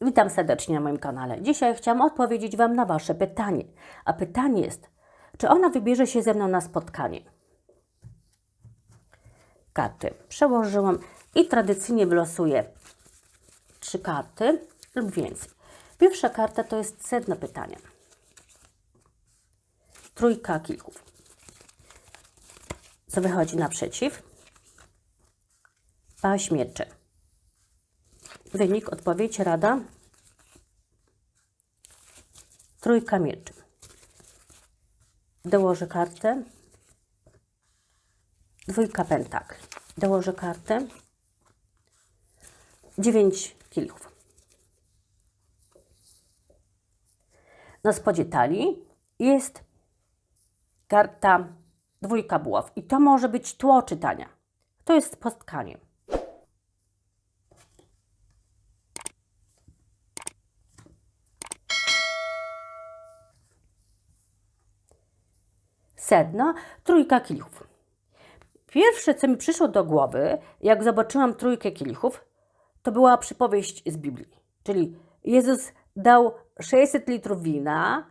Witam serdecznie na moim kanale. Dzisiaj chciałam odpowiedzieć Wam na Wasze pytanie. A pytanie jest, czy ona wybierze się ze mną na spotkanie? Karty przełożyłam i tradycyjnie wylosuję trzy karty lub więcej. Pierwsza karta to jest sedno pytania. Trójka kilków. Co wychodzi naprzeciw? Paź mieczy. Wynik, odpowiedź, rada. Trójka mieczy. Dołożę kartę. Dwójka pentakli. Dołożę kartę. Dziewięć kilków. Na spodzie talii jest karta dwójka buław. I to może być tło czytania. To jest spotkanie. Sedno, trójka kielichów. Pierwsze, co mi przyszło do głowy, jak zobaczyłam trójkę kielichów, to była przypowieść z Biblii. Czyli Jezus dał 600 litrów wina,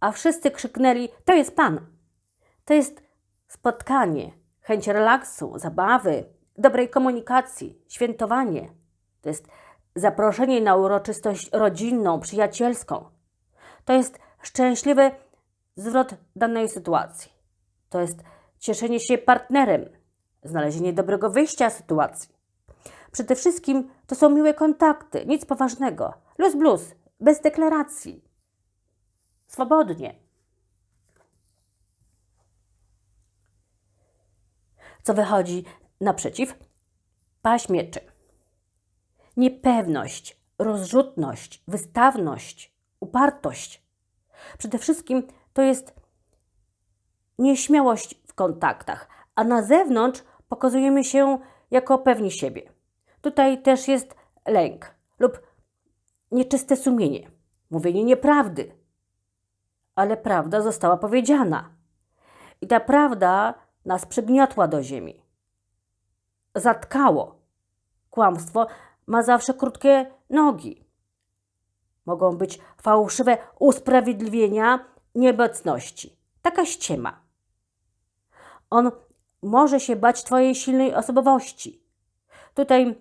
a wszyscy krzyknęli: To jest Pan. To jest spotkanie, chęć relaksu, zabawy, dobrej komunikacji, świętowanie. To jest zaproszenie na uroczystość rodzinną, przyjacielską. To jest szczęśliwy zwrot danej sytuacji. To jest cieszenie się partnerem, znalezienie dobrego wyjścia z sytuacji. Przede wszystkim to są miłe kontakty, nic poważnego. Luz blues, bez deklaracji. Swobodnie. Co wychodzi naprzeciw? Paź mieczy. Niepewność, rozrzutność, wystawność, upartość. Przede wszystkim to jest nieśmiałość w kontaktach, a na zewnątrz pokazujemy się jako pewni siebie. Tutaj też jest lęk lub nieczyste sumienie, mówienie nieprawdy. Ale prawda została powiedziana. I ta prawda nas przygniotła do ziemi. Zatkało. Kłamstwo ma zawsze krótkie nogi. Mogą być fałszywe usprawiedliwienia nieobecności. Taka ściema. On może się bać Twojej silnej osobowości. Tutaj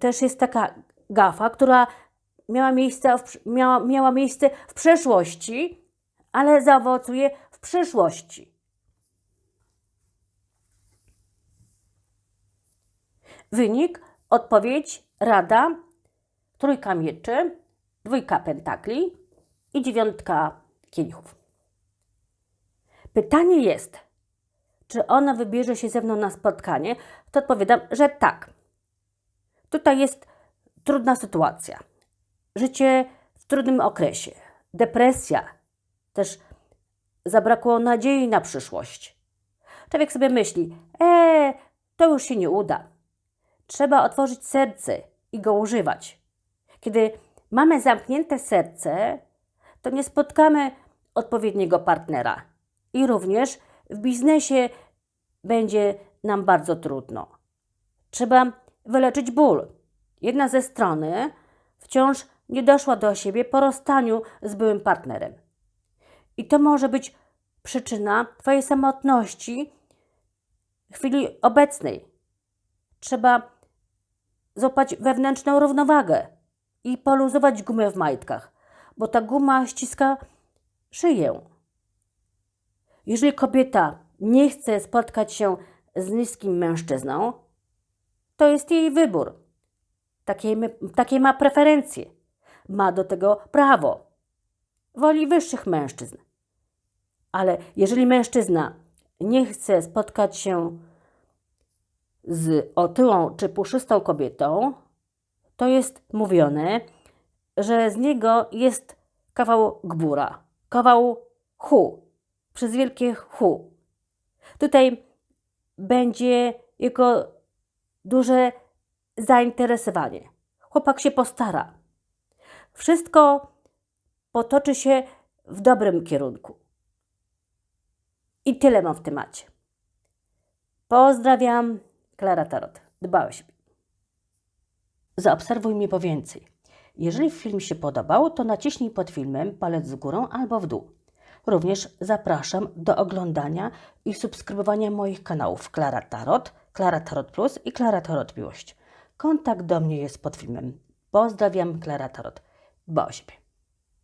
też jest taka gafa, która miała miejsce w, miała, miała miejsce w przeszłości, ale zaowocuje w przyszłości. Wynik, odpowiedź, rada, trójka mieczy, dwójka pentakli i dziewiątka kielichów. Pytanie jest, czy ona wybierze się ze mną na spotkanie, to odpowiadam, że tak. Tutaj jest trudna sytuacja. Życie w trudnym okresie, depresja, też zabrakło nadziei na przyszłość. Człowiek sobie myśli, e, to już się nie uda. Trzeba otworzyć serce i go używać. Kiedy mamy zamknięte serce, to nie spotkamy odpowiedniego partnera. I również w biznesie będzie nam bardzo trudno. Trzeba wyleczyć ból. Jedna ze strony wciąż nie doszła do siebie po rozstaniu z byłym partnerem. I to może być przyczyna Twojej samotności w chwili obecnej. Trzeba złapać wewnętrzną równowagę i poluzować gumę w majtkach, bo ta guma ściska szyję. Jeżeli kobieta nie chce spotkać się z niskim mężczyzną, to jest jej wybór. Takie, takie ma preferencje. Ma do tego prawo. Woli wyższych mężczyzn. Ale jeżeli mężczyzna nie chce spotkać się z otyłą czy puszystą kobietą, to jest mówione, że z niego jest kawał gbura, kawał hu, przez wielkie hu. Tutaj będzie jego duże zainteresowanie. Chłopak się postara. Wszystko potoczy się w dobrym kierunku. I tyle mam w temacie. Pozdrawiam, Klara Tarot. O siebie. Zaobserwuj mnie po więcej. Jeżeli film się podobał, to naciśnij pod filmem palec w górę albo w dół. Również zapraszam do oglądania i subskrybowania moich kanałów Klara Tarot, Klara Tarot Plus i Klara Tarot Miłość. Kontakt do mnie jest pod filmem. Pozdrawiam, Klara Tarot. Dba o siebie.